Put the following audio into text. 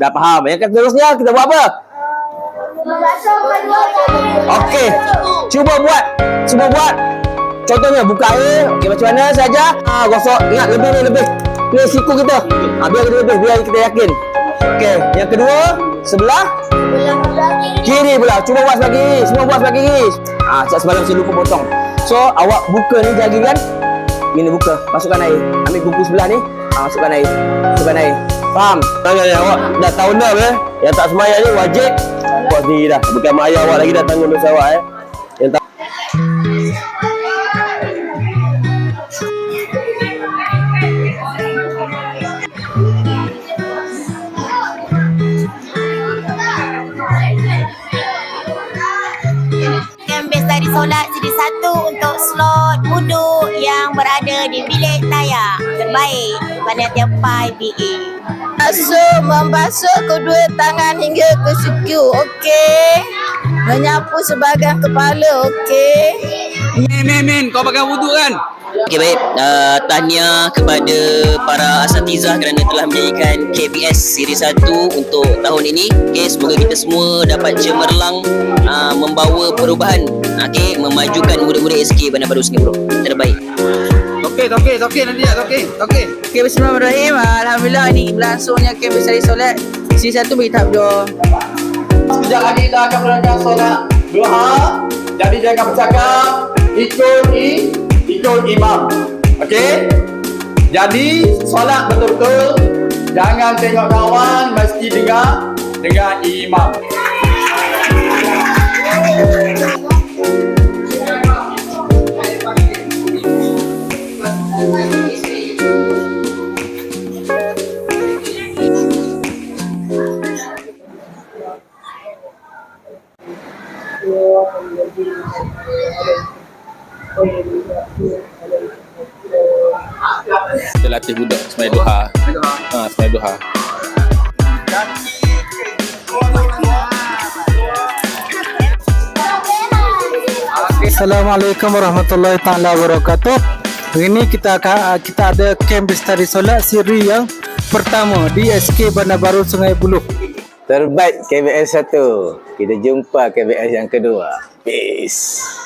Dah faham. Yang seterusnya kita buat apa? Okey. Cuba buat. Cuba buat. Contohnya buka air. Okey macam mana saja? Ah ha, gosok. Ingat lebih ni lebih. Ni siku kita. Ha, biar kita lebih biar kita yakin. Okey, yang kedua sebelah kiri pula. Cuba buat sebelah kiri. Semua buat sebelah kiri. Ah ha, sebelah sini lupa potong. So awak buka ni jari kan? Ini buka. Masukkan air. Ambil kuku sebelah ni. Ah masukkan air. Masukkan air. Faham? Tangan yang awak dah tahun dah eh. Yang tak semayang ni wajib buat sendiri dah. Bukan mak ayah awak lagi dah tanggung dosa awak eh. Yang tak dari solat sidi satu untuk slot duduk yang berada di bilik layak terbaik pada tiapai BA. Basuh, membasuh kedua tangan hingga ke siku, okey. Menyapu sebahagian kepala, okey. Men, men, men, kau pakai wuduk kan? Okey baik, uh, tahniah kepada para asatizah kerana telah menyanyikan KBS Siri 1 untuk tahun ini. Okey, semoga kita semua dapat cemerlang uh, membawa perubahan. Okey, memajukan murid-murid SK Bandar Baru Singapura. Terbaik. Okey, okey, okey nanti tak okey. Okey. Okey, bismillahirrahmanirrahim. Alhamdulillah ni berlangsungnya kembali dari solat. Sisi satu bagi tahap doa. Sekejap lagi kita akan belajar solat duha. Jadi jangan bercakap, ikut i, ikut imam. Okey? Jadi solat betul-betul. Jangan tengok kawan, mesti dengar dengar imam. Kita latih budak semai duha. Ha, semai duha. Assalamualaikum warahmatullahi taala wabarakatuh. Hari ini kita akan kita ada camp bestari solat siri yang pertama di SK Bandar Baru Sungai Buloh. Terbaik KBS 1. Kita jumpa KBS yang kedua. Peace.